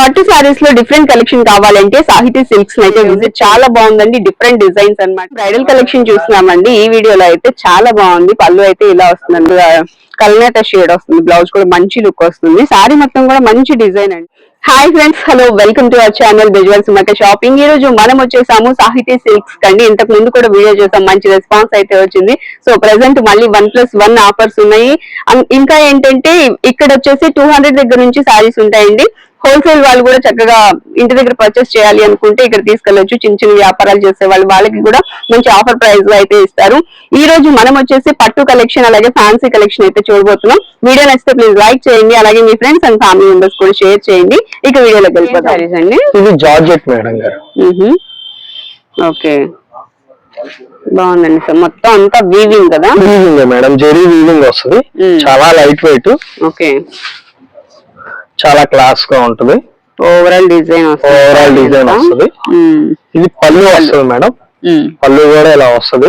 పట్టు సారీస్లో different collection కావాలంటే సాహితీ సిల్క్స్ అయితే విజిట్ చాలా బాగుందండి. డిఫరెంట్ డిజైన్స్ అన్నమాట. బ్రైడల్ కలెక్షన్ చూస్తున్నామండి. ఈ వీడియోలో అయితే చాలా బాగుంది. పళ్ళు అయితే ఇలా వస్తుందండి. కల్నేత షేడ్ వస్తుంది. బ్లౌజ్ కూడా మంచి లుక్ వస్తుంది. సారీ మొత్తం కూడా మంచి డిజైన్ అండి. Hi friends hello welcome to our channel బిజువల్ సుమక షాపింగ్ ఈ రోజు మనం వచ్చేసాము సాహితీ సిల్క్స్ కండి. ఇంతకు ముందు కూడా వీడియో చేసాం. మంచి రెస్పాన్స్ అయితే వచ్చింది. సో ప్రెసెంట్ మళ్ళీ వన్ ప్లస్ వన్ ఆఫర్స్ ఉన్నాయి. ఇంకా ఏంటంటే ఇక్కడ వచ్చేసి టూ హండ్రెడ్ దగ్గర నుంచి సారీస్ ఉంటాయండి. హోల్సేల్ వాళ్ళు కూడా చక్కగా ఇంటి దగ్గర పర్చేస్ చేయాలి అనుకుంటే ఇక్కడ తీసుకెళ్ళొచ్చు చిన్న చిన్న వ్యాపారాలు చేసే వాళ్ళు వాళ్ళకి కూడా మంచి ఆఫర్ ప్రైస్లో అయితే ఇస్తారు. ఈ రోజు మనం వచ్చేసి పట్టు కలెక్షన్ అలాగే ఫ్యాన్సీ కలెక్షన్ అయితే చూడబోతున్నాం. వీడియో నచ్చితే ప్లీజ్ లైక్ చేయండి అలాగే మీ ఫ్రెండ్స్ అండ్ ఫ్యామిలీ మెంబర్స్ కూడా షేర్ చేయండి. ఇక వీడియోలోకి వెళ్ళిపోతాం సారీస్ అండి ఇది జార్జెట్ మేడం గారు. ఓకే. బాగుందండి సార్. మొత్తం అంతా వీవింగ్ కదా? Weaving madam. జెరీ వీవింగ్ వస్తుంది. చాలా లైట్ వెయిట్ ఓకే. చాలా క్లాస్గా ఉంటది. ఓవరాల్ డిజైన్ ఓవరాల్ డిజైన్ వస్తుంది. ఇది పళ్ళు వస్తుంది మేడం. మ్మ్. పళ్ళు కూడా ఇలా వస్తుంది.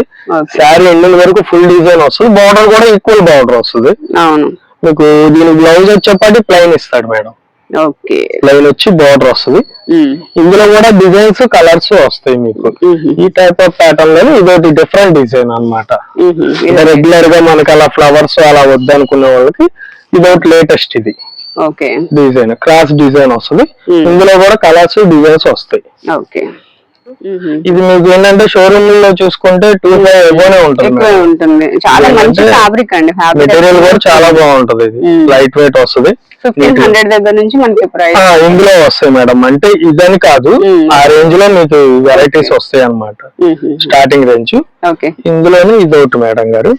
శారీ ఎండింగ్ వరకు ఫుల్ డిజైన్ వస్తుంది. బార్డర్ కూడా ఈక్వల్ బార్డర్ వస్తుంది. అవును. మీకు దీని బ్లౌజ్ వచ్చేపాటి ప్లెయిన్ ఇస్తాడు మేడం. ఓకే ప్లెయిన్ వచ్చి బార్డర్ వస్తుంది. మ్మ్. ఇందులో కూడా డిజైన్స్ కలర్స్ వస్తాయి మీకు. మ్మ్. ఈ టైప్ ఆఫ్ ప్యాటర్న్లో ఇదొకటి డిఫరెంట్ డిజైన్. అంటే రెగ్యులర్గా మనకి అలా ఫ్లవర్స్ అలా వద్దనుకునే వాళ్ళకి ఇదొకటి లేటెస్ట్ ఇది. డిజైన్ క్రాస్ డిజైన్ వస్తుంది. ఇందులో కూడా కలర్స్ డిజైన్స్ వస్తాయి. ఓకే. ఇది మీకు ఏంటంటే షోరూమ్లో చూసుకుంటే టూ ఫైవ్ ఎబోనే ఉంటుంది చాలా మంచి ఫ్యాబ్రిక్ అండి మెటీరియల్ కూడా చాలా బాగుంటది ఇది. లైట్ వెయిట్ వస్తుంది. దగ్గర నుంచి మనకి ప్రైస్ ఆ, ఇందులో వస్తాయి మేడం. అంటే ఇదని కాదు. ఆ రేంజ్లో మీకు వెరైటీస్ వస్తాయి అన్నమాట. Starting range okay. ఇందులోనే ఇది ఒకటి మేడం గారు.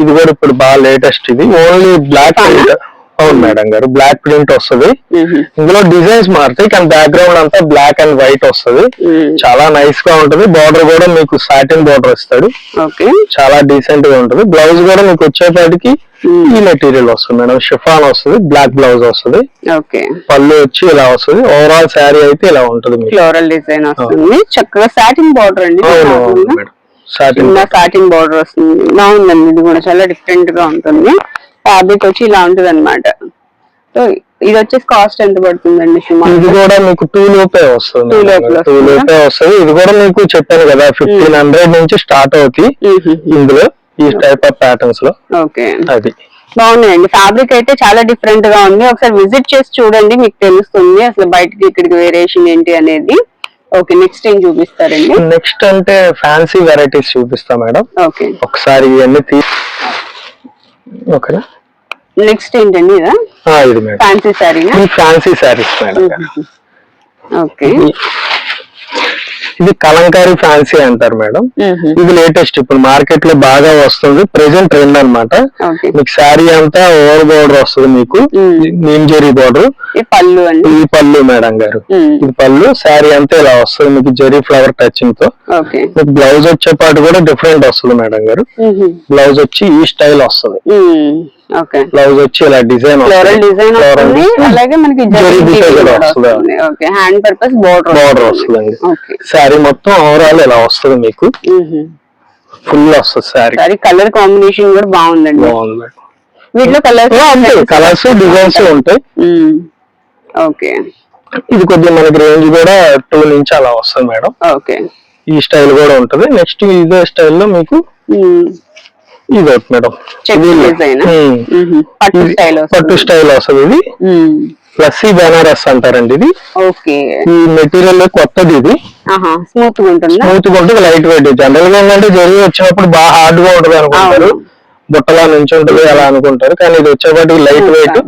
ఇది కూడా ఇప్పుడు బాగా లేటెస్ట్ ఇది. ఓన్లీ బ్లాక్ అవును మేడం గారు బ్లాక్ ప్రింట్ వస్తుంది. ఇందులో డిజైన్స్ మారుతాయి కానీ బ్యాక్గ్రౌండ్ అంతా బ్లాక్ అండ్ వైట్ వస్తుంది. చాలా నైస్గా ఉంటది. బార్డర్ కూడా మీకు సాటిన్ బార్డర్ ఇస్తాడు. ఓకే. చాలా డీసెంట్గా ఉంటది. బ్లౌజ్ కూడా మీకు వచ్చేపాటికి ఈ మెటీరియల్ వస్తుంది మేడం. షిఫాన్ వస్తుంది బ్లాక్ బ్లౌజ్ వస్తుంది. ఓకే. పళ్ళు వచ్చి ఇలా వస్తుంది. ఓవరాల్ శారీ అయితే ఇలా ఉంటది ఫ్లోరల్ డిజైన్ వస్తుంది. చక్కగా సాటిన్ బార్డర్ అండి. సాటిన్ బార్డర్ వస్తుంది. బాగుందండి. ఇది కూడా చాలా డిఫరెంట్గా ఉంటుంది. ఫ్యాబ్రిక్ వచ్చి ఇలా ఉంటుంది అనమాట సో ఇది వచ్చేసి కాస్ట్ ఎంత పడుతుందండి ఇది కూడా మీకు టూ లోపే వస్తుంది. టూ? లోపే వస్తుంది. ఇది కూడా మీకు చెప్పాను కదా ఫిఫ్టీన్ హండ్రెడ్ నుంచి స్టార్ట్ అవుతాయి ఇందులో ఈ టైప్ ఆఫ్ ప్యాటర్న్స్లో. ఓకే. అది. బాగున్నాయండి. ఫ్యాబ్రిక్ అయితే చాలా డిఫరెంట్గా ఉంది. ఒకసారి విజిట్ చేసి చూడండి మీకు తెలుస్తుంది. అసలు బయటకి ఇక్కడికి వేరియేషన్ ఏంటి అనేది. ఓకే నెక్స్ట్ ఏం చూపిస్తారండి? నెక్స్ట్ అంటే ఫ్యాన్సీ వెరైటీస్ చూపిస్తా మేడం ఓకే. ఒకసారి ఇవన్నీ తీ ఓకేనా నెక్స్ట్ ఏంటండి ఇదా? ఆ, ఇది మేడం. ఫ్యాన్సీ ఈ ఫ్యాన్సీ మేడం. ఓకే. ఇది కలంకారీ ఫ్యాన్సీ అంటారు మేడం. ఇది లేటెస్ట్ ఇప్పుడు మార్కెట్లో బాగా వస్తుంది ప్రెసెంట్ ట్రెండ్ అన్నమాట. ఓకే. మీకు శారీ అంతా ఓవర్ బోర్డర్ వస్తుంది మీకు. నీమ్ బోర్డర్. ఈ పళ్ళు ఇది పళ్ళు మేడం గారు. ఇది పళ్ళు శారీ అంతా ఇలా వస్తుంది మీకు జెరీ ఫ్లవర్ టచింగ్తో మీకు బ్లౌజ్ వచ్చేపాటు కూడా డిఫరెంట్ వస్తుంది మేడం గారు. బ్లౌజ్ వచ్చి ఈ స్టైల్ వస్తుంది. బ్లౌజ్ వచ్చి ఇలా డిజైన్ ఫ్లోరల్ డిజైన్ వస్తుంది. అలాగే మనకి. Okay. Hand purpose border border వస్తుందండి. ఓకే. శారీ మొత్తం ఓవరాల్ ఇలా వస్తుంది మీకు? ఫుల్ వస్తుంది శారీ కలర్ కాంబినేషన్ కూడా బాగుందండి. బాగుంది మేడం వీటిలో కలర్ కలర్స్ డిజైన్స్ ఉంటాయి. ఓకే. ఇది కొద్దిగా మనకి రేంజ్ కూడా టూ నుంచి అలా వస్తుంది మేడం. ఓకే. ఈ స్టైల్ కూడా ఉంటది. నెక్స్ట్ ఇదే స్టైల్లో మీకు ఇది మేడం. పట్టు స్టైల్ వస్తుంది. ఇది. లస్సీ బెనారస్ అంటారండి ఇది. ఓకే. ఈ మెటీరియల్ కొత్తది ఇది. స్మూత్ స్మూత్ ఉంటుంది? లైట్ వెయిట్ జనరల్గా ఏంటంటే జరిగి వచ్చినప్పుడు బాగా హార్డ్గా ఉంటుంది అనుకుంటారు. బుట్టలా నుంచి ఉంటుంది అలా అనుకుంటారు. కానీ ఇది వచ్చేపాటికి లైట్ వెయిట్.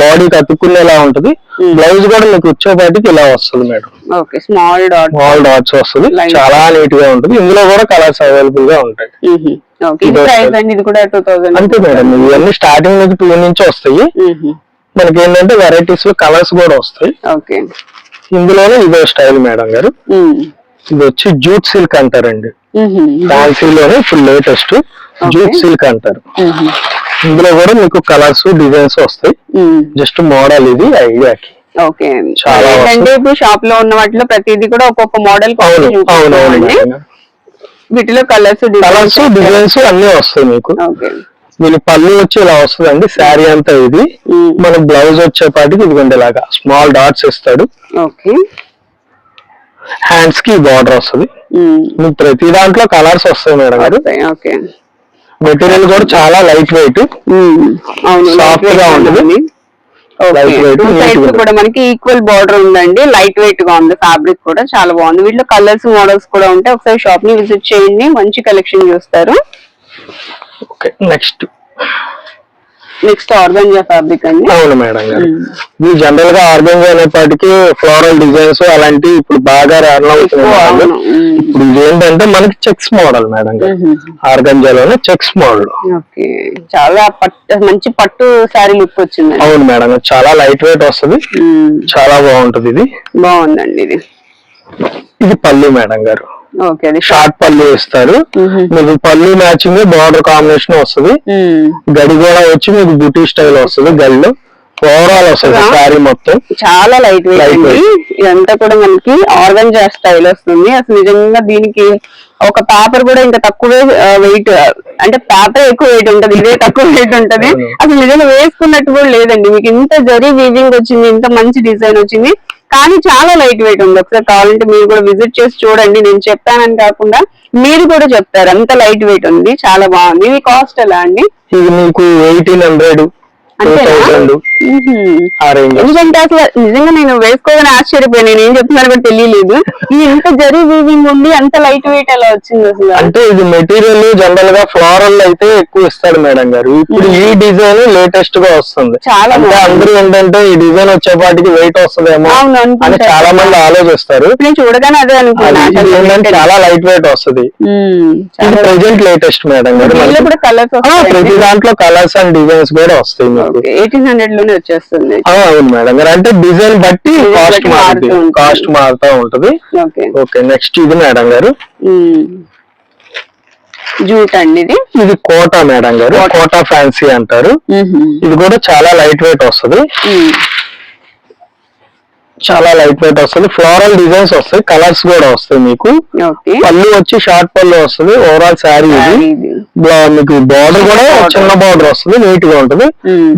బాడీకి అతుక్కునేలా ఉంటుంది. బ్లౌజ్ కూడా మీకు వచ్చేపాటికి ఇలా వస్తుంది madam. Okay small dot small dots వస్తుంది. చాలా నీట్గా ఉంటుంది. ఇందులో కూడా కలర్స్ అవైలబుల్గా ఉంటాయి. అంతే మేడం ఇవన్నీ స్టార్టింగ్ మీకు టూ నుంచి వస్తాయి. మనకి ఏంటంటే వెరైటీస్లో కలర్స్ కూడా వస్తాయి. ఓకే ఇందులోనే ఇదో స్టైల్ మేడం గారు. ఇది వచ్చి జూట్ సిల్క్ అంటారండి. ఫ్యాన్సీలోనే ఇప్పుడు లేటెస్ట్ జూట్ సిల్క్ అంటారు. ఇందులో కూడా మీకు కలర్స్ డిజైన్స్ వస్తాయి. జస్ట్ మోడల్ ఇది ఐడియాకి ఓకే చాలా ఇప్పుడు షాప్లో ఉన్న వాటిలో ప్రతిదీ కూడా ఒక్కొక్క మోడల్ అవును అవును అవును మేడం. వీటిలో కలర్స్ కలర్స్ డిజైన్స్ అన్ని వస్తాయి మీకు. దీని పళ్ళు వచ్చి ఇలా వస్తుందండి శారీ అంతా ఇది. మన బ్లౌజ్ వచ్చేపాటికి ఇదిగోండి ఇలాగా స్మాల్ డాట్స్ ఇస్తాడు. ఓకే. హ్యాండ్స్కి బార్డర్ వస్తుంది. మీకు ప్రతి దాంట్లో కలర్స్ వస్తాయి మేడం గారు. మెటీరియల్ కూడా చాలా లైట్ వెయిట్. light గా ఉంటుంది. కూడా మనకి ఈక్వల్ బార్డర్ ఉందండి. లైట్ వెయిట్గా ఉంది ఫ్యాబ్రిక్ కూడా. చాలా బాగుంది. వీటిలో కలర్స్ మోడల్స్ కూడా ఉంటాయి. ఒకసారి షాప్ని విజిట్ చేయండి. మంచి కలెక్షన్ చూస్తారు. నెక్స్ట్ నెక్స్ట్ ఆర్గంజా ఫ్యాబ్రిక్ అండి. అవును మేడం గారు. ఇది జనరల్గా ఆర్గంజా అనేపాటికి ఫ్లోరల్ డిజైన్స్ అలాంటివి ఇప్పుడు బాగా రన్ అవుతున్నాయి. ఇప్పుడు ఏంటంటే మనకి చెక్స్ మోడల్ మేడం గారు. Checks model okay. చాలా పట్టు మంచి పట్టు శారీ లుక్ వచ్చిందండి. అవును మేడం చాలా లైట్ వెయిట్ వస్తుంది. చాలా బాగుంటది ఇది. బాగుందండి ఇది. ఇది పళ్ళు మేడం గారు. షార్ట్ పళ్ళు ఇస్తారు మ్మ్. మీకు పళ్ళు మ్యాచింగ్ బార్డర్ కాంబినేషన్ వస్తుంది. గడి కూడా వచ్చి మీకు బుటీ స్టైల్ వస్తుంది గడిలో ఓవరాల్ వస్తుంది. శారీ మొత్తం. చాలా లైట్ వెయిట్ ఇదంతా కూడా మనకి ఆర్గంజా స్టైల్ వస్తుంది. అసలు నిజంగా దీనికి ఒక పేపర్ కూడా ఇంకా తక్కువే వెయిట్ అంటే పేపర్ ఎక్కువ వెయిట్ ఉంటది ఇదే తక్కువ వెయిట్ ఉంటది. అసలు నిజంగా వేసుకున్నట్టు కూడా లేదండి. మీకు ఇంత జరీ వీవింగ్ వచ్చింది ఇంత మంచి డిజైన్ వచ్చింది. కానీ చాలా లైట్ వెయిట్ ఉంది. ఒకసారి కావాలంటే మీరు కూడా విజిట్ చేసి చూడండి. నేను చెప్పానని కాకుండా మీరు కూడా చెప్తారు అంత లైట్ వెయిట్ ఉంది. చాలా బాగుంది. ఇది కాస్ట్ ఎలా అండి? ఇది మీకు ఎయిటీన్ హండ్రెడ్. ఎందుకంటే అసలు నిజంగా నేను వేసుకోగానే ఆశ్చర్యపోయాను. నేను ఏం చెప్తున్నాను కూడా తెలియలేదు. ఇది ఇంత జరీ వీవింగ్ ఉండి అంత లైట్ వెయిట్ ఎలా వచ్చింది అసలు? అంటే ఇది మెటీరియల్ జనరల్గా ఫ్లోరల్ అయితే ఎక్కువ ఇస్తాడు మేడం గారు. ఇప్పుడు ఈ డిజైన్ లేటెస్ట్గా వస్తుంది. చాలా. అందరూ ఏంటంటే ఈ డిజైన్ వచ్చేపాటికి వెయిట్ వస్తుందేమో అని. చాలా మంది ఆలోచిస్తారు. నేను చూడగానే అదే అనుకున్నా అది ఇది ఏంటంటే చాలా లైట్ వెయిట్ వస్తుంది. ఇది ప్రెసెంట్ లేటెస్ట్ మేడం గారు. ప్రతి దాంట్లో కలర్స్ అండ్ డిజైన్స్ కూడా వస్తాయి మీకు. ఎయిటీన్ హండ్రెడ్ లోనే వచ్చేస్తుంది. అవును మేడం. గారు అంటే డిజైన్ బట్టి కాస్ట్ మారుతుంది మారుతూ ఉంటుంది. కాస్ట్ మారుతూ ఉంటది. ఓకే. నెక్స్ట్ ఇది మేడం గారు. జూట్ అండి ఇది? ఇది కోట మేడం గారు. కోట. ఫ్యాన్సీ అంటారు. ఇది కూడా చాలా లైట్ వెయిట్ వస్తుంది. చాలా లైట్ వెయిట్ వస్తుంది. ఫ్లోరల్ డిజైన్స్ వస్తాయి. కలర్స్ కూడా వస్తాయి మీకు. పళ్ళు వచ్చి షార్ట్ పళ్ళు వస్తుంది. ఓవరాల్ శారీ ఇది. మీకు బార్డర్ కూడా. చిన్న బార్డర్ వస్తుంది. నీట్గా ఉంటుంది.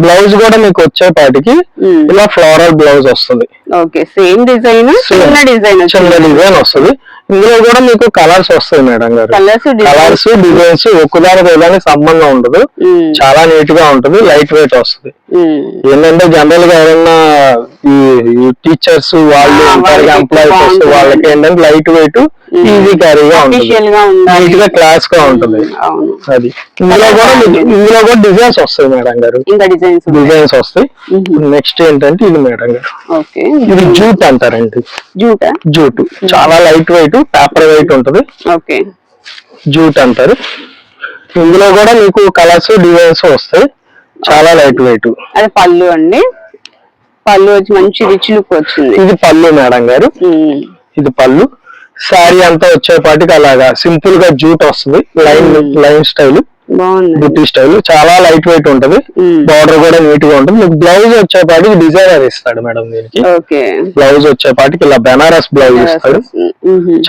బ్లౌజ్ కూడా మీకు వచ్చేపాటికి మ్మ్. ఇలా ఫ్లోరల్ బ్లౌజ్ వస్తుంది. Okay same design. చిన్న డిజైన్ చిన్న డిజైన్ వస్తుంది. ఇందులో కూడా మీకు కలర్స్ వస్తాయి మేడం గారు. కలర్స్ డిజైన్స్ ఒక్కదానికి ఒకదానికి సంబంధం ఉండదు. చాలా నీట్గా ఉంటుంది లైట్ వెయిట్ వస్తుంది. ఏంటంటే జనరల్గా ఎవరైనా ఈ టీచర్స్ వాళ్ళు ఎంప్లాయీస్. వాళ్ళకి ఏంటంటే లైట్ వెయిట్ ఈజీ క్యారీగా ఉంటుంది. నీట్గా క్లాస్గా ఉంటుంది. అది. ఇందులో కూడా ఇందులో కూడా డిజైన్స్ వస్తాయి మేడం గారు. డిజైన్స్ వస్తాయి. నెక్స్ట్ ఏంటంటే ఇది మేడం గారు. ఇది జూట్ అంటారండి. జూటా? జూట్. చాలా లైట్ వెయిట్ పేపర్ వెయిట్ ఉంటది. ఓకే. జూట్ అంటారు. ఇందులో కూడా మీకు కలర్స్ డిజైన్స్ వస్తాయి. చాలా లైట్ వెయిట్. అది పళ్ళు అండి. పళ్ళు వచ్చి మంచి రిచ్ లుక్ వచ్చింది. ఇది పళ్ళు మేడం గారు. ఇది పళ్ళు. శారీ అంతా వచ్చేపాటికి అలాగా సింపుల్గా జూట్ వస్తుంది. Line line style. బుట్టి స్టైల్ చాలా లైట్ వెయిట్ ఉంటది. బార్డర్ కూడా నీట్గా ఉంటుంది. మీకు బ్లౌజ్ వచ్చేపాటికి డిజైనర్ ఇస్తాడు మేడం దీనికి. ఓకే. బ్లౌజ్ వచ్చేపాటికి ఇలా బెనారస్ బ్లౌజ్ ఇస్తాడు.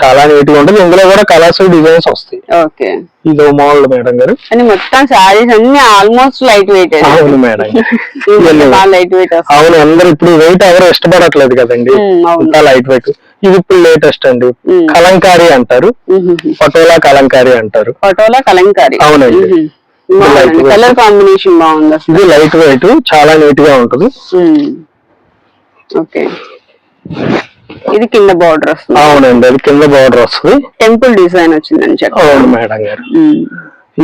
చాలా నీట్గా ఉంటుంది. ఇందులో కూడా కలర్స్ డిజైన్స్ వస్తాయి. ఓకే. ఇదో మోడల్ మేడం గారు. మొత్తం శారీస్ అన్ని ఆల్మోస్ట్ లైట్ వెయిట్ అవును మేడం. లైట్ వెయిట్ అవును అందరు ఇప్పుడు వెయిట్ ఎవరు ఇష్టపడట్లేదు కదండి. లైట్ వెయిట్ ఇది ఇప్పుడు లేటెస్ట్ అండి. కలంకారీ అంటారు. పటోలా కలంకారీ అంటారు. ఫోటోలో కలంకారీ. అవునండి. కలర్ కాంబినేషన్ బాగుంది. ఇది లైట్ వెయిట్ చాలా నీట్గా ఉంటుంది. ఓకే. ఇది కింద బార్డర్ వస్తుంది. అవునండి అది కింద బార్డర్ వస్తుంది. టెంపుల్ డిజైన్ వచ్చిందని చెప్పి అవును మేడం గారు.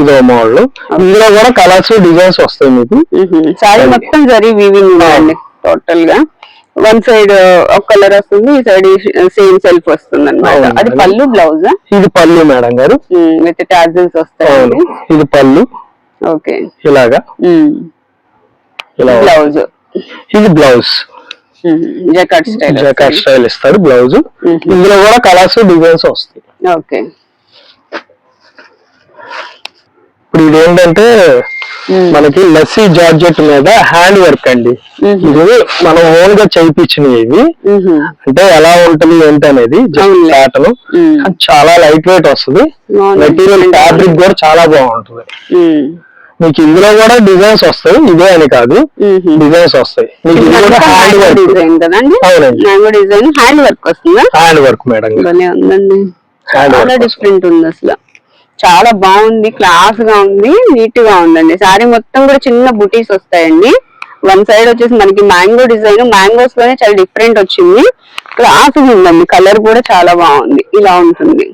ఇదో మోడల్ ఇందులో కూడా కలర్స్ డిజైన్స్ వస్తాయి మీకు. శారీ మొత్తం జరీ వీవింగ్ టోటల్గా. వన్ సైడ్ ఒక కలర్ వస్తుంది ఈ సైడ్ సేమ్ సెల్ఫ్ వస్తుంది అనమాట. అది పళ్ళు బ్లౌజ్? ఇది పళ్ళు మేడం గారు. విత్ టాజిల్స్ అవును. వస్తాయండి ఇది పళ్ళు. ఓకే. ఇలాగా? ఇలా బ్లౌజ్. ఇది blouse. Jacket style jacket style ఇస్తాడు బ్లౌజ్. ఇందులో కూడా కలర్స్ డిజైన్స్ వస్తాయి. ఓకే. ఇప్పుడు ఇది ఏంటంటే మనకి లస్సీ జార్జెట్ మీద హ్యాండ్ వర్క్ అండి. ఇది మనం ఓన్గా చేయించినవి ఇవి అంటే ఎలా ఉంటది ఏంటి అనేది. ప్యాటర్న్ చాలా లైట్ వెయిట్ వస్తుంది. మెటీరియల్ ఫ్యాబ్రిక్ కూడా చాలా బాగుంటుంది. మీకు ఇందులో కూడా డిజైన్స్ వస్తాయి. ఇదే అని కాదు. డిజైన్స్ వస్తాయి. మీకు ఇది కూడా హ్యాండ్ వర్క్ అవునండి. హ్యాండ్ వర్క్ వస్తుందా? Hand work madam hand work different ఉంది అసలు. చాలా బాగుంది క్లాస్గా ఉంది నీట్గా ఉందండి. సారీ మొత్తం కూడా చిన్న బుటీస్ వస్తాయండి. వన్ సైడ్ వచ్చేసి మనకి మ్యాంగో డిజైన్ మ్యాంగోస్లోనే చాలా డిఫరెంట్ వచ్చింది. క్లాస్ ఉందండి కలర్ కూడా చాలా బాగుంది ఇలా ఉంటుంది.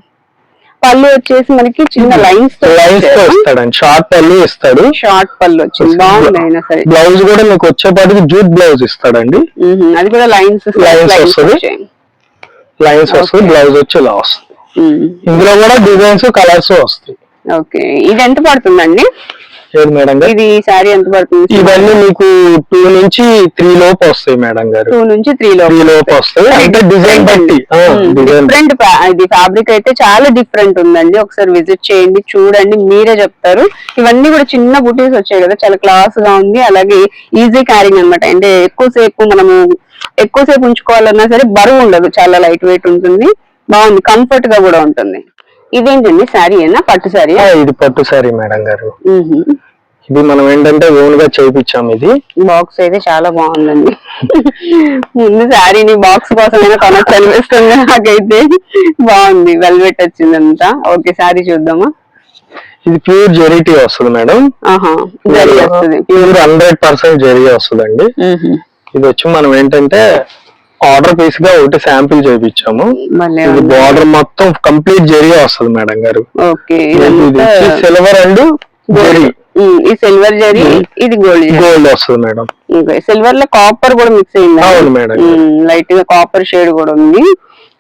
పళ్ళు వచ్చేసి మనకి చిన్న లైన్స్తో లైన్స్తో ఇస్తాడండి షార్ట్ పళ్ళు ఇస్తాడు. షార్ట్ పళ్ళు వచ్చింది బాగుంది అయినా సరే. బ్లౌజ్ కూడా మీకు వచ్చేపాటికి జూట్ బ్లౌజ్ ఇస్తాడండి. అది కూడా లైన్స్ Lines వస్తది. లైన్స్ వస్తుంది బ్లౌజ్ వచ్చి ఇలా వస్తుంది. ఇందులో కూడా డిజైన్స్ కలర్స్ వస్తాయి. ఓకే. ఇది ఎంత పడుతుందండి? మేడం గారు? ఇది సారీ ఎంత పడుతుంది? ఇవన్నీ మీకు టూ నుంచి త్రీ లోపు వస్తాయి మేడం గారు. టూ నుంచి త్రీ లో త్రీ లోపు వస్తాయి. అంటే డిజైన్ బట్టి. డిజైన్. డిఫరెంట్ ఇది ఫ్యాబ్రిక్ అయితే చాలా డిఫరెంట్ ఉందండి. ఒకసారి విజిట్ చేయండి చూడండి మీరే చెప్తారు. ఇవన్నీ కూడా చిన్న బుటీస్ వచ్చాయి కదా చాలా క్లాస్గా ఉంది. అలాగే ఈజీ క్యారింగ్ అన్నమాట. అంటే ఎక్కువసేపు మనము ఎక్కువసేపు ఉంచుకోవాలన్నా సరే బరువు ఉండదు చాలా లైట్ వెయిట్ ఉంటుంది. బాగుంది కంఫర్ట్గా కూడా ఉంటుంది. ఇదేంటండి శారీ అయినా పట్టు శారీ ఇది పట్టు సారీ మేడం గారు. ఇది మనం ఏంటంటే ఓన్గా చేయించాం ఇది. బాక్స్ అయితే చాలా బాగుందండి. ముందు శారీని బాక్స్ కోసమైనా కొనొచ్చు అనిపిస్తుంది నాకైతే. బాగుంది వెల్వెట్ వచ్చిందంతా. ఓకే శారీ చూద్దామా? ఇది ప్యూర్ జెరిటీ వస్తుంది మేడం జరీ వస్తుంది. ప్యూర్ హండ్రెడ్ పర్సెంట్ జెరీ వస్తుందండి. ఇది వచ్చి మనం ఏంటంటే ఆర్డర్ పీస్గా ఒకటి శాంపిల్ చేయించాము. బార్డర్ మొత్తం కంప్లీట్ జెరీ వస్తుంది మేడం గారు. Silver and zari. ఈ సిల్వర్ జరీ ఇది గోల్డ్ గోల్డ్ వస్తుంది మేడం. సిల్వర్లో కాపర్ కూడా మిక్స్ అయింది? అవును మేడం. లైట్గా కాపర్ షేడ్ కూడా ఉంది.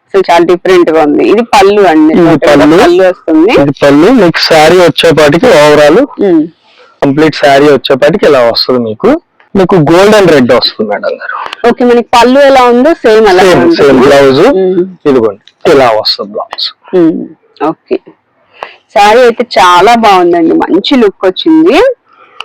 అసలు చాలా డిఫరెంట్గా ఉంది. ఇది పళ్ళు అండి. పళ్ళు. వస్తుంది. ఇది పళ్ళు. మీకు శారీ వచ్చేపాటికి ఓవరాల్ కంప్లీట్ శారీ వచ్చేపాటికి ఇలా వస్తుంది మీకు. మీకు గోల్డ్ అండ్ రెడ్ వస్తుంది మేడం గారు. ఓకే మనకి పళ్ళు ఎలా ఉందో సేమ్ అలా సేమ్ సేమ్ బ్లౌజ్. ఇదిగోండి ఇలా వస్తుంది బ్లౌజ్ ఓకే. శారీ అయితే చాలా బాగుందండి. మంచి లుక్ వచ్చింది.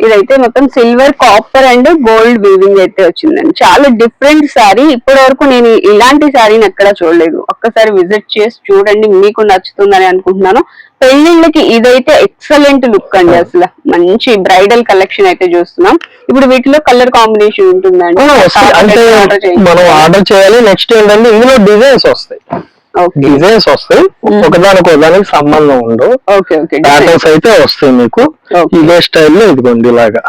ఇదైతే మొత్తం silver copper and gold weaving అయితే వచ్చిందండి. చాలా డిఫరెంట్ శారీ ఇప్పటి వరకు నేను ఇలాంటి శారీని ఎక్కడా చూడలేదు. ఒక్కసారి విజిట్ చేసి చూడండి. మీకు నచ్చుతుందని అనుకుంటున్నాను. పెళ్ళిళ్ళకి ఇదైతే ఎక్సలెంట్ లుక్ అండి అసలు. మంచి బ్రైడల్ కలెక్షన్ అయితే చూస్తున్నాం. ఇప్పుడు వీటిలో కలర్ కాంబినేషన్ ఉంటుందండి. మనం ఆర్డర్ చేయాలి. నెక్స్ట్ ఏంటంటే ఇందులో డిజైన్స్ వస్తాయి. డిజైన్స్ వస్తాయి. ఒకదానికి ఒకదానికి సంబంధం ఉండవు. ప్యాటర్న్స్ అయితే వస్తాయి మీకు. ఇదే స్టైల్లో ఇదిగోండి ఇలాగా.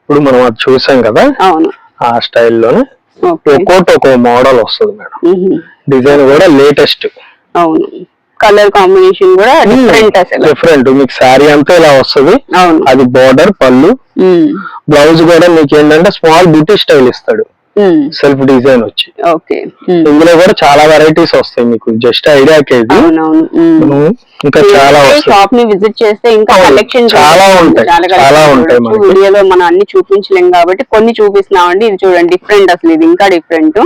ఇప్పుడు మనం అది చూసాం కదా? అవును. ఆ స్టైల్లోనే. ఒక్కోటి ఒక్కో మోడల్ వస్తుంది మేడం. డిజైన్ కూడా లేటెస్ట్. అవును. కలర్ కాంబినేషన్ కూడా డిఫరెంట్ అసలు. డిఫరెంట్ మీకు శారీ అంతా ఇలా వస్తుంది. అవును. అది బార్డర్ పళ్ళు. బ్లౌజ్ కూడా మీకు ఏంటంటే స్మాల్ బూటీ స్టైల్ ఇస్తాడు. సెల్ఫ్ డిజైన్ వచ్చి. ఓకే మ్మ్. ఇందులో కూడా చాలా వెరైటీస్ వస్తాయి మీకు. జస్ట్ మ్మ్. మనం ఇంకా చాలా షాప్ని విజిట్ చేస్తే ఇంకా కలెక్షన్ చాలా ఉంటాయి, చాలా ఉంటాయి మనకి. వీడియోలో మనం అన్ని చూపించలేం కాబట్టి కొన్ని చూపిస్తున్నామండి. ఇది చూడండి. డిఫరెంట్ అసలు ఇది. ఇంకా డిఫరెంట్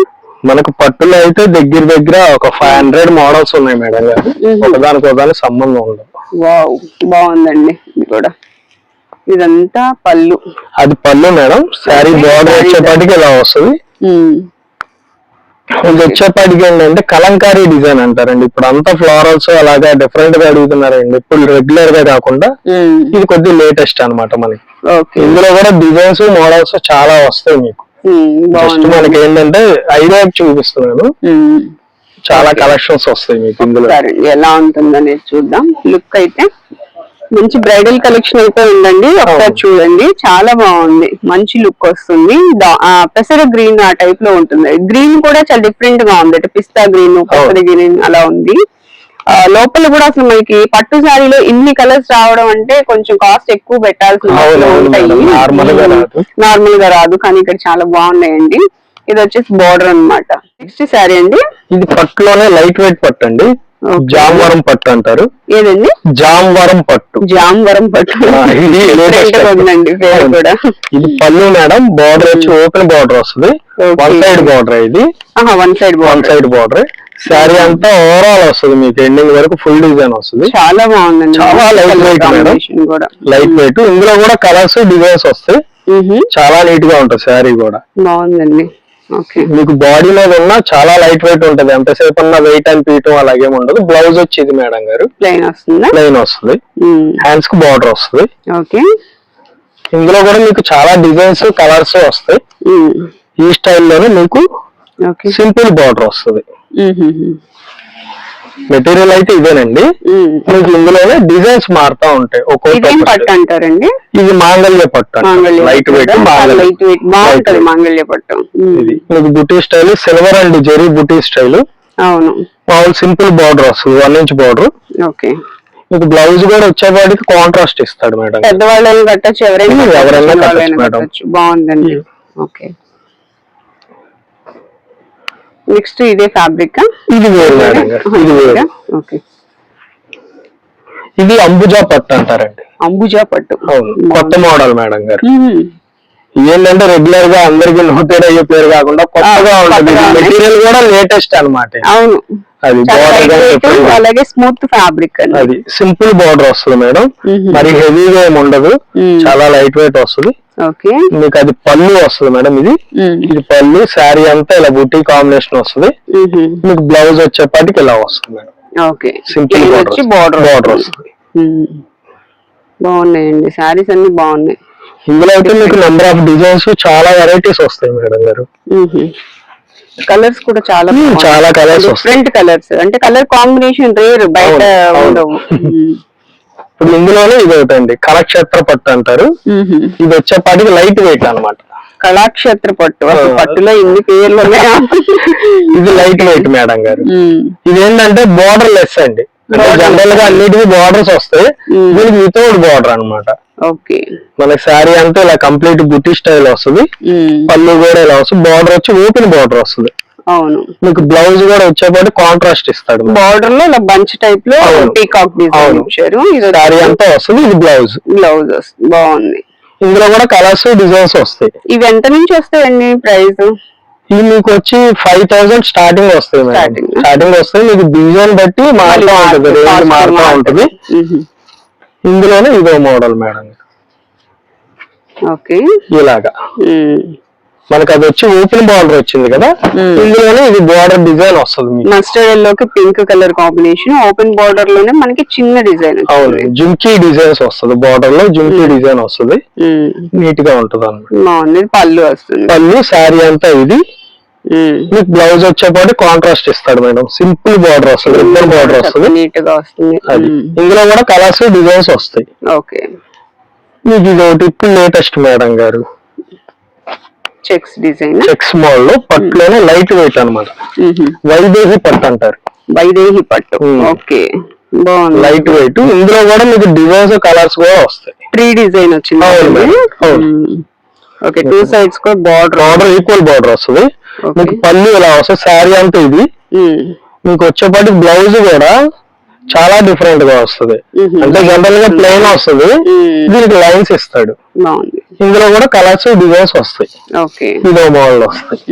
మనకు పట్టులో అయితే దగ్గర దగ్గర ఒక ఫైవ్ హండ్రెడ్ మోడల్స్ ఉన్నాయి మేడం గారు. మ్మ్. ఒకదానికి ఒకదానికి సంబంధం ఉండదు. బాగుందండి. ఇది కూడా. ఇదంతా పళ్ళు. అది పళ్ళు మేడం. శారీ బార్డర్ వచ్చేపాటికి ఇలా వస్తుంది. ఇది వచ్చేపాటికి ఏంటంటే కలంకారీ డిజైన్ అంటారండి. ఇప్పుడు అంతా ఫ్లోరల్స్ అలాగా డిఫరెంట్గా అడుగుతున్నారండి. ఇప్పుడు రెగ్యులర్గా కాకుండా. ఇది కొద్దిగా లేటెస్ట్ అన్నమాట మనకి. ఇందులో కూడా డిజైన్స్ మోడల్స్ చాలా వస్తాయి మీకు. జస్ట్ మనకి ఏంటంటే ఐడియా చూపిస్తున్నాను. చాలా కలెక్షన్స్ వస్తాయి మీకు ఇందులో. ఎలా ఉంటుందనేది చూద్దాం. లుక్ అయితే మంచి బ్రైడల్ కలెక్షన్ అయితే ఉందండి. ఒకసారి. చూడండి. చాలా బాగుంది. మంచి లుక్ వస్తుంది. పెసర గ్రీన్ ఆ టైప్లో ఉంటుంది. గ్రీన్ కూడా చాలా డిఫరెంట్గా ఉంది. అంటే పిస్తా గ్రీన్ పెసర గ్రీన్ అలా ఉంది. లోపల కూడా అసలు మనకి పట్టు శారీలో ఇన్ని కలర్స్ రావడం అంటే కొంచెం కాస్ట్ ఎక్కువ పెట్టాల్సిన. నార్మల్గా రాదు. కానీ ఇక్కడ చాలా బాగున్నాయండి. ఇది వచ్చేసి బార్డర్ అన్నమాట. నెక్స్ట్ శారీ అండి. ఇది పట్టులోనే లైట్ వెయిట్ పట్టు అండి. జామవరం పట్టు అంటారు. ఏదండి? జామవరం పట్టు. జామవరం పట్టు. ఇది పళ్ళు మేడం బార్డర్ వచ్చి ఓపెన్ బార్డర్ వస్తుంది. వన్ సైడ్ బార్డర్ ఇది. వన్ సైడ్ వన్ బాగుంది సైడ్ బార్డర్ శారీ అంతా ఓవరాల్ వస్తుంది మీకు ఎండింగ్ వరకు ఫుల్ డిజైన్ వస్తుంది. చాలా బాగుందండి. చాలా Colour weight madam. Light weight ఇందులో కూడా కలర్స్ డిజైన్స్ వస్తాయి. మ్హూ. చాలా నీట్గా ఉంటుంది శారీ కూడా. బాగుందండి. మీకు బాడీ మీద ఉన్న చాలా లైట్ వెయిట్ ఉంటది. ఎంతసేపు ఉన్న వెయిట్ అని పీయటం అలాగేం ఉండదు. బ్లౌజ్ వచ్చి ఇది మేడం గారు. ప్లెయిన్ వస్తుందా? ప్లెయిన్ వస్తుంది. మ్. హ్యాండ్స్కి బార్డర్ వస్తుంది. ఓకే ఇందులో కూడా మీకు చాలా డిజైన్స్ కలర్స్ వస్తాయి. ఈ స్టైల్లోనే మీకు ఓకే సింపుల్ బార్డర్ వస్తుంది. మెటీరియల్ అయితే ఇదేనండి మీకు ఇందులోనే డిజైన్స్ మారుతా ఉంటాయి. ఇదేం పట్టు. ఒక్కొక్క అంటారండి? ఇది మాంగళ్య పట్టు లైట్ వెయిట్ లైట్ వెయిట్ బాగుంటది మాంగళ్య పట్టు. ఇది. మీకు బుటీ style silver and zari buti style. అవును. మామూలు సింపుల్ బార్డర్ వస్తుంది. One inch border okay. మీకు బ్లౌజ్ కూడా వచ్చేపాటికి కాంట్రాస్ట్ ఇస్తాడు మేడం. పెద్దవాళ్ళని కట్టచ్చు ఎవరైనా ఎవరైనా. బాగుందండి. ఓకే. నెక్స్ట్ ఇదే ఫ్యాబ్రిక్ ఇది వేరు ఇది వేరు ఓకే. ఇది అంబుజా పట్టు అంటారండి. అంబుజా పట్టు. కొత్త మోడల్ మేడం గారు. ఏంటంటే రెగ్యులర్గా అందరికి నోటెడ్ అయ్యే పేరు కాకుండా కొత్తగా ఉంటుంది. మెటీరియల్ కూడా లేటెస్ట్ అన్నమాట అవును. అది. అలాగే స్మూత్ ఫ్యాబ్రిక్ అది సింపుల్ బార్డర్ వస్తుంది మేడం. మరి హెవీగా ఏమి ఉండదు. చాలా లైట్ వెయిట్ వస్తుంది. ఓకే. మీకు అది పళ్ళు వస్తుంది మేడం ఇది. ఇది పళ్ళు శారీ అంతా ఇలా బుటీ కాంబినేషన్ వస్తుంది. మీకు బ్లౌజ్ వచ్చేపాటికి ఇలా వస్తుంది madam. Okay. Simple border border వస్తుంది. బాగున్నాయండి. శారీస్ అన్ని బాగున్నాయి. ఇందులో అయితే మీకు నెంబర్ ఆఫ్ డిజైన్స్ చాలా వెరైటీస్ వస్తాయి మేడం గారు. కలర్స్ కూడా చాలా Hmm, చాలా వస్తాయి. డిఫరెంట్ కలర్స్ అంటే కలర్ కాంబినేషన్ రేర్ బయట. ఉండవు. ఇప్పుడు ఇందులోనే ఇది ఒకటండి కలక్షేత్ర పట్టు అంటారు. ఇది వచ్చేపాటికి లైట్ వెయిట్ అన్నమాట కళాక్షేత్ర పట్టు. పట్టులో ఇన్ని పేర్లు ఇది లైట్ వెయిట్ మేడం గారు ఉమ్. ఇది ఏంటంటే బోర్డర్ లెస్ అండి జనరల్గా అన్నిటికీ బోర్డర్స్ వస్తాయి. దీనికి వితౌట్ బోర్డర్ అన్నమాట ఓకే. మనకి శారీ అంతా ఇలా కంప్లీట్ బుట్టి స్టైల్ వస్తుంది. పళ్ళు కూడా ఇలా వస్తుంది. బార్డర్ వచ్చి ఓపెన్ బార్డర్ వస్తుంది. అవును. మీకు బ్లౌజ్ కూడా వచ్చేపాటి కాంట్రాస్ట్ ఇస్తాడు. బార్డర్లో ఇలా బంచ్ టైప్లో. Peacock design. ఇచ్చారు. శారీ అంతా వస్తుంది. ఇది బ్లౌజ్ బ్లౌజ్ వస్తుంది. బాగుంది. ఇందులో కూడా కలర్స్ డిజైన్స్ వస్తాయి. ఇవి ఎంత నుంచి వస్తాయండి ప్రైస్? ఇవి మీకు వచ్చి five thousand starting Starting. Starting వస్తాయి. మీకు డిజైన్ బట్టి మారుతూ ఉంటుంది. రేంజ్ మారుతూ ఉంటుంది. ఇందులోనే ఇదో మోడల్ మేడం. ఓకే. ఇలాగా. మనకి అది వచ్చి ఓపెన్ బార్డర్ వచ్చింది కదా. ఇందులోనే ఇది బార్డర్ డిజైన్ వస్తుంది మస్టర్డ్ ఎల్లోకి పింక్ కలర్ కాంబినేషన్ ఓపెన్ బార్డర్లోనే మనకి చిన్న డిజైన్ అవును జుంకీ డిజైన్స్ వస్తుంది బార్డర్లో జుంకీ డిజైన్ వస్తుంది. నీట్గా ఉంటది అన్నమాట పళ్ళు వస్తుంది. పళ్ళు శారీ అంతా ఇది. మీకు బ్లౌజ్ వచ్చేపాటి కాంట్రాస్ట్ ఇస్తాడు మేడం. సింపుల్ బార్డర్ వస్తుంది రిబ్బన్ బార్డర్ వస్తుంది. నీట్గా వస్తుంది. అది. ఇందులో కూడా కలర్స్ డిజైన్స్ వస్తాయి. ఓకే. మీకు ఇది ఒకటి ఇప్పుడు లేటెస్ట్ మేడం గారు. చెక్స్ డిజైన్ చెక్స్ మోడల్లో పట్టులోనే లైట్ వెయిట్ అనమాట వైదేహి పట్టు అంటారు. వైదేహి పట్టు. ఓకే. బాగుంది. లైట్ వెయిట్ ఇందులో కూడా మీకు డిజైన్స్ కలర్స్ కూడా వస్తాయి. త్రీ డిజైన్ వచ్చింది. ఓకే టూ సైడ్స్ కూడా బార్డర్ బార్డర్ ఈక్వల్ బార్డర్ వస్తుంది. మీకు పళ్ళు ఇలా వస్తుంది శారీ అంతా ఇది. మీకు వచ్చేపాటి బ్లౌజ్ కూడా చాలా డిఫరెంట్గా వస్తుంది. Mhm. అంటే జనరల్గా ప్లెయిన్ వస్తుంది. Mm. దీనికి లైన్స్ ఇస్తాడు. ఇందులో కూడా కలర్స్ డిజైన్స్ వస్తాయి. ఓకే. ఇదో మోడల్ వస్తాయి.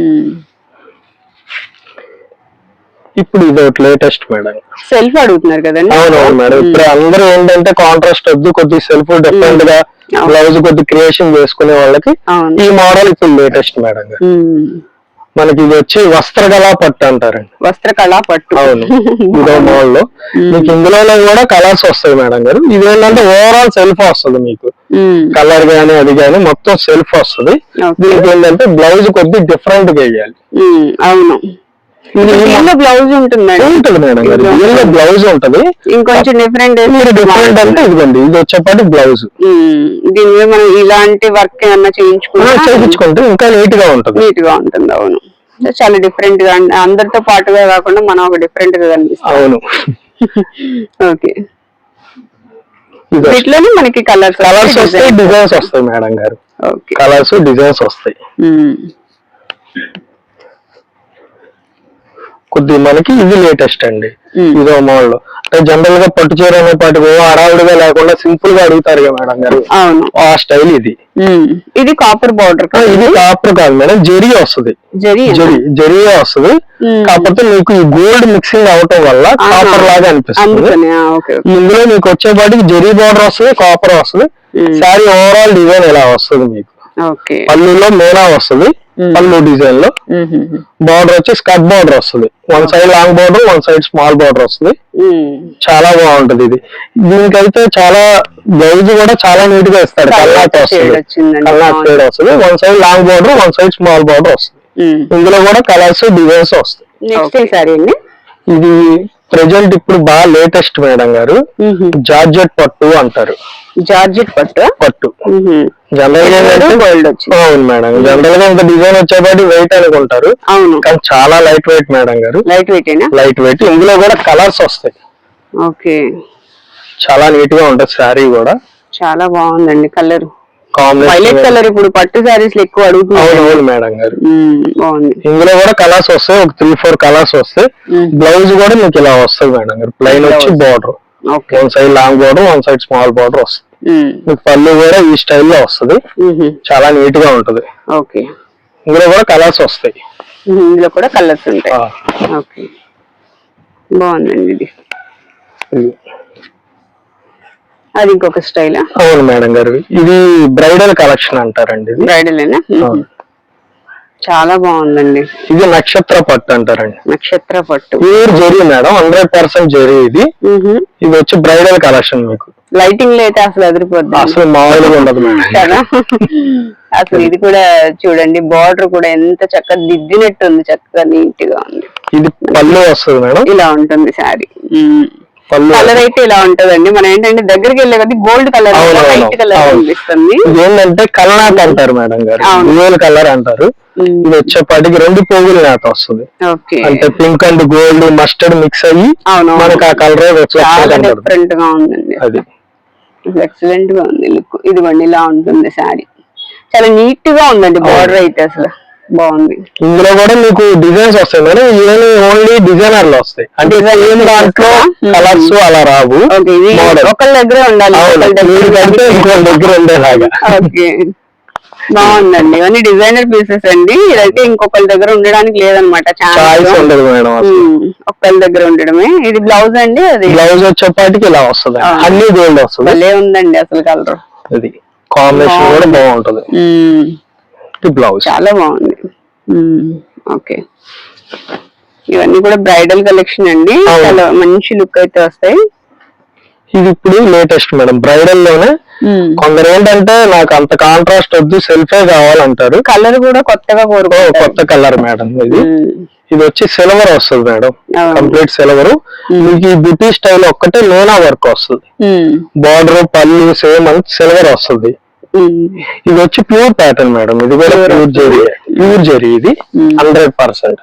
ఇప్పుడు ఇది ఒకటి లేటెస్ట్ మేడం సెల్ఫ్ అడుగుతున్నారు కదండి? అవునవును మేడం ఇప్పుడు అందరూ ఏంటంటే కాంట్రాస్ట్ వద్దు కొద్ది సెల్ఫ్ డిఫరెంట్గా. బ్లౌజ్ కొద్ది క్రియేషన్ చేసుకునే వాళ్ళకి ఈ మోడల్ ఇప్పుడు లేటెస్ట్ మేడం. ఉమ్. మనకి ఇది వచ్చి వస్త్రకళా పట్టు అంటారండి. వస్త్రకళ పట్టు. అవును. ఇదో మోడల్లో మీకు ఇందులో కూడా కలర్స్ వస్తాయి మేడం గారు. ఇది ఏంటంటే ఓవరాల్ సెల్ఫ్ వస్తుంది మీకు. కలర్ గానీ అది గానీ మొత్తం సెల్ఫ్ వస్తుంది. దీనికి ఏంటంటే బ్లౌజ్ కొద్ది డిఫరెంట్గా వేయాలి. అవును. బ్లౌజ్ ఉంటుందండి. ఉంటుంది మేడం గారు దీనిలో బ్లౌజ్. ఉంటది. ఇంకొంచెం డిఫరెంట్ మీరు డిఫరెంట్ అంటే ఇదిగోండి ఇది వచ్చేపాటి బ్లౌజ్. దీని మీద మనం ఇలాంటి వర్క్ ఏమన్నా చేయించుకున్నా చేయించుకుంటే ఇంకా నీట్గా ఉంటది. నీట్గా ఉంటుంది అవును. చాలా డిఫరెంట్గా అందరితో పాటుగా కాకుండా మనం ఒక డిఫరెంట్గా కనిపిస్తాం. అవును. ఓకే. వీటిలోనే మనకి కలర్స్ కలర్స్ వస్తాయి డిజైన్స్ వస్తాయి. మేడం గారు. ఓకే. కలర్స్ డిజైన్స్ వస్తాయి. కొద్ది మనకి ఇది లేటెస్ట్ అండి. ఇదో మోడల్ అంటే జనరల్గా పట్టు చీర అనే పాటికి హడావుడిగా లేకుండా సింపుల్గా అడుగుతారు కదా మేడం గారు. ఆ స్టైల్ ఇది. ఇది కాపర్ బార్డర్ ఇది కాపర్ కాదు మేడం జెరీ వస్తుంది. జరి జెరీ వస్తుంది. కాకపోతే మీకు ఈ గోల్డ్ మిక్సింగ్ అవటం వల్ల. కాపర్ లాగా అనిపిస్తుంది. ఇందులో మీకు వచ్చేపాటికి జెరీ బార్డర్ వస్తుంది కాపర్ వస్తుంది. శారీ ఓవరాల్ డిజైన్ ఇలా వస్తుంది మీకు? పళ్ళులో మేనా వస్తుంది పళ్ళు డిజైన్లో బార్డర్ వచ్చి స్కర్ట్ బార్డర్ వస్తుంది. One side long border one side small border వస్తుంది. చాలా బాగుంటది ఇది. దీనికైతే చాలా బ్లౌజ్ కూడా చాలా నీట్గా ఇస్తాడు కల్లాత షేడ్ వస్తుంది. షేడ్ వస్తుంది. One side long border one side small border వస్తుంది. ఇందులో కూడా కలర్స్ డిజైన్స్ వస్తాయి. నెక్స్ట్ సారీ అండి? ఇది ప్రెజెంట్ ఇప్పుడు బాగా లేటెస్ట్ మేడం గారు. జార్జెట్ పట్టు అంటారు. జార్జెట్ పట్టు? పట్టు. జనరల్ గోల్డ్ వచ్చింది అవును మేడం. జనరల్గా ఇంత డిజైన్ వచ్చేపాటి వెయిట్ అనుకుంటారు అవును. కానీ చాలా లైట్ వెయిట్ మేడం గారు. లైట్ వెయిట్ లైట్ వెయిట్ ఇందులో కూడా కలర్స్ వస్తాయి. ఓకే. చాలా నీట్గా ఉంటది శారీ కూడా. చాలా బాగుందండి కలర్ వైలెట్ కలర్ ఇప్పుడు పట్టు శారీస్ ఎక్కువ అడుగుతున్నారు. అవును మేడం గారు. ఉమ్, బాగుంది. ఇందులో కూడా కలర్స్ వస్తాయి. ఒక త్రీ ఫోర్ కలర్స్ వస్తాయి. బ్లౌజ్ కూడా మీకు ఇలా వస్తుంది మేడం గారు. ప్లెయిన్ వచ్చి border okay one side long border one side small border వస్తుంది మీకు పళ్ళు కూడా ఈ స్టైల్లో వస్తుంది. చాలా నీట్గా ఉంటది. ఓకే. ఇందులో కూడా కలర్స్ వస్తాయి. ఇందులో కూడా కలర్స్ ఉంటాయి. ఓకే. బాగుందండి ఇది. అది ఇంకొక స్టైల్? అవును మేడం గారు. ఇది బ్రైడల్ కలెక్షన్ అంటారండి బ్రైడల్. చాలా బాగుందండి. ఇది నక్షత్ర పట్టు అంటారండి. నక్షత్ర పట్టు. Pure zari madam hundred percent zari ఇది. ఇది వచ్చి బ్రైడల్ కలెక్షన్ మీకు. లైటింగ్లో అయితే అసలు అదిరిపోద్ది. అసలు మామూలుగా ఉండదు కదా? అసలు ఇది కూడా చూడండి బార్డర్ కూడా ఎంత చక్కగా దిద్దినట్టు ఉంది చక్కగా నీట్గా ఉంది. ఇది పళ్ళు వస్తుంది మేడం. ఇలా ఉంటుంది శారీ. పళ్ళు కలర్ అయితే ఇలా ఉంటదండి. మనం ఏంటంటే దగ్గరికి వెళ్ళే కొద్ది గోల్డ్ కలర్ వైట్ కలర్. కనిపిస్తుంది ఏంటంటే కల్నాథ్ అంటారు మేడం గారు. కలర్ అంటారు. ఇది వచ్చేపాటికి రెండు పోగులు నాత వస్తుంది. అంటే pink and gold mustard mix అయ్యి మనకు ఆ కలర్ చాలా డిఫరెంట్గా ఉందండి. అది. ఎక్సలెంట్గా ఉంది లుక్ ఇదిగోండి ఇలా ఉంటుంది శారీ చాలా నీట్గా ఉందండి బార్డర్ అయితే అసలు. బాగుంది. ఇందులో కూడా మీకు డిజైన్స్ వస్తాయి మేడం. ఇవన్నీ ఓన్లీ డిజైనర్లో వస్తాయి. అంటే ఏం దాంట్లో Hmm. కలర్స్ అలా రావు. ఇది Model. ఒకళ్ళ దగ్గరే ఉండాలి దగ్గర ఉండేలాగా. ఓకే బాగుందండి. ఇవన్నీ డిజైనర్ పీసెస్ అండి. ఇదైతే ఇంకొకళ్ళ దగ్గర ఉండడానికి లేదనమాట. చాయిస్ ఉండదు మేడం అసలు. ఒక్కళ్ళ దగ్గర ఉండడమే. ఇది బ్లౌజ్ అండి అది బ్లౌజ్ వచ్చేపాటికి ఇలా వస్తుంది. అన్ని గోల్డ్ వస్తుంది. భలే ఉందండి అసలు కలర్ ఇది కాంబినేషన్ కూడా బాగుంటది. బ్లౌజ్ చాలా బాగుంది. ఓకే. ఇవన్నీ కూడా బ్రైడల్ కలెక్షన్ అండి. చాలా మంచి లుక్ అయితే వస్తాయి. ఇది ఇప్పుడు లేటెస్ట్ మేడం. బ్రైడల్లోనే కొందరు ఏంటంటే నాకు అంత కాంట్రాస్ట్ వద్దు సెల్ఫే కావాలంటారు. కలర్ కూడా కొత్తగా ఓ, కోరుకుంటారు. కొత్త కలర్ మేడం ఇది. ఇది వచ్చి సిల్వర్ వస్తుంది మేడం. Complete silver. మీకు ఈ బుటీ స్టైల్ ఒక్కటే లోనా వర్క్ వస్తుంది. బార్డర్ పళ్ళు సేమ్ అంత సిల్వర్ వస్తుంది. ఇది వచ్చి ప్యూర్ ప్యాటర్న్ మేడం ఇది కూడా ప్యూర్ జెరీ ప్యూర్ జెరీ ఇది. హండ్రెడ్ పర్సెంట్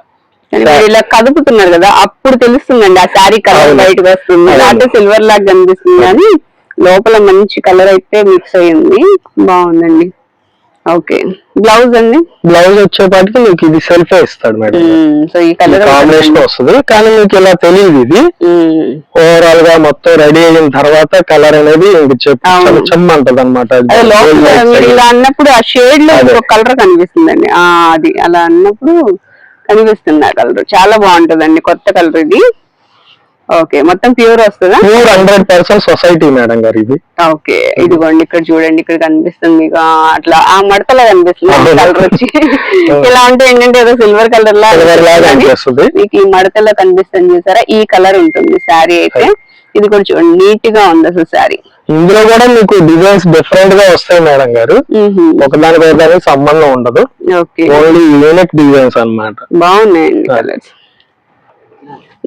ఇలా కదుపుతున్నారు కదా అప్పుడు తెలుస్తుందండి ఆ శారీ కలర్. బయటకు వస్తుంది. లేకపోతే సిల్వర్ లాగా కనిపిస్తుంది కానీ లోపల మంచి కలర్ అయితే మిక్స్ అయ్యింది. బాగుందండి. ఓకే. బ్లౌజ్ అండి? బ్లౌజ్ వచ్చేపాటికి మీకు ఇది సెల్ఫే ఇస్తాడు మేడం. సో ఈ కలర్ కాంబినేషన్ వస్తుంది. కానీ మీకు ఇలా తెలియదు ఇది. ఓవరాల్గా మొత్తం రెడీ అయిన తర్వాత కలర్ అనేది. చెమ్మంటది అనమాట ఇలా అన్నప్పుడు ఆ షేడ్లో. ఇంకొక కలర్ కనిపిస్తుందండి. ఆ అది. అలా అన్నప్పుడు కనిపిస్తుంది ఆ కలర్. చాలా బాగుంటుందండి. కొత్త కలర్ ఇది. ఓకే మొత్తం ప్యూర్ వస్తుందా? Pure hundred percent society madam గారు ఇది. ఓకే ఇదిగోండి ఇక్కడ చూడండి ఇక్కడ కనిపిస్తుంది మీకు. అట్లా ఆ మడతలా కనిపిస్తుంది. కలర్ వచ్చి. ఇలా ఉంటే ఏంటంటే ఏదో సిల్వర్ కలర్ లా లాగా. అనిపిస్తుంది. మీకు ఈ మడతలో కనిపిస్తుంది చూసారా? ఈ కలర్ ఉంటుంది శారీ అయితే. ఇది కొంచెం నీట్గా ఉంది అసలు శారీ. ఇందులో కూడా మీకు డిజైన్స్ డిఫరెంట్గా వస్తాయి మేడం గారు. ఒకదానికి ఒకదానికి సంబంధం ఉండదు. ఓకే. ఓన్లీ యూనిక్ డిజైన్స్ అన్నమాట. బాగున్నాయండి. కలర్స్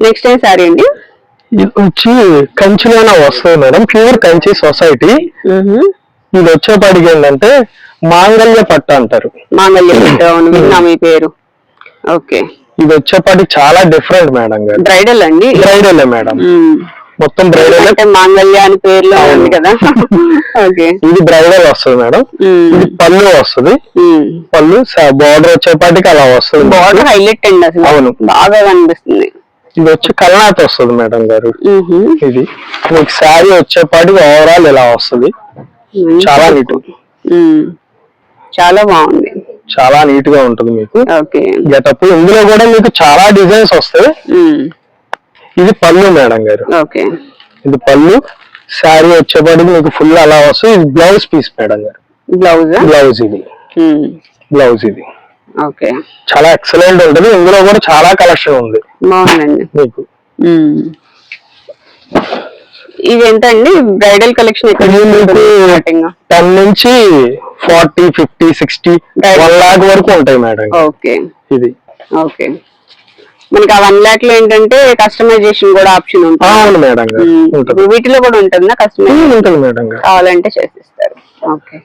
నెక్స్ట్ టైం శారీ అండి? ఇది వచ్చి కంచిలోనే వస్తుంది మేడం. ప్యూర్ కంచి సొసైటీ ఇది వచ్చేపాటికి ఏంటంటే మాంగళ్య పట్టు అంటారు. మాంగళ్య విన్నా మీ పేరు. ఓకే. ఇది వచ్చేపాటికి చాలా డిఫరెంట్ మేడం గారు. బ్రైడల్ అండి? Bridal madam. మొత్తం బ్రైడల్ అంటే మాంగళ్య అని పేర్లో ఉంది. కదా. ఓకే. ఇది బ్రైడల్ వస్తుంది మేడం. ఇది పళ్ళు వస్తుంది. పళ్ళు బార్డర్ వచ్చేపాటికి అలా వస్తుంది. బార్డర్ హైలైట్ అండి అసలు. అవును. బాగా కనిపిస్తుంది. ఇది వచ్చి కల్నాథ్ వస్తుంది మేడం గారు. ఇది. మీకు శారీ వచ్చేపాటికి ఓవరాల్ ఇలా వస్తుంది? చాలా నీట్. చాలా బాగుంది. చాలా నీట్గా ఉంటుంది మీకు. ఓకే. గెటప్ ఇందులో కూడా మీకు చాలా డిజైన్స్ వస్తాయి. ఇది పళ్ళు మేడం గారు. ఓకే. ఇది పళ్ళు. శారీ వచ్చేపాటికి మీకు ఫుల్ అలా వస్తుంది. ఇది బ్లౌజ్ పీస్ మేడం గారు. బ్లౌజ్? బ్లౌజ్ ఇది. బ్లౌజ్ ఇది. ఓకే. చాలా ఎక్సలెంట్ ఉంటుంది. ఇందులో కూడా చాలా కలెక్షన్ ఉంది. బాగుందండి. మీకు. ఇది ఎంత అండి బ్రైడల్ కలెక్షన్ టెన్ నుంచి forty fifty sixty one lakh వరకు ఉంటాయి మేడం. ఓకే. ఇది. ఓకే. మనకి ఆ వన్ లాక్లో ఏంటంటే కస్టమైజేషన్ కూడా ఆప్షన్ ఉంటుంది. మేడం వీటిలో కూడా ఉంటుందా కస్టమైజ్ ఉంటుంది మేడం కావాలంటే చేసిస్తారు. ఓకే.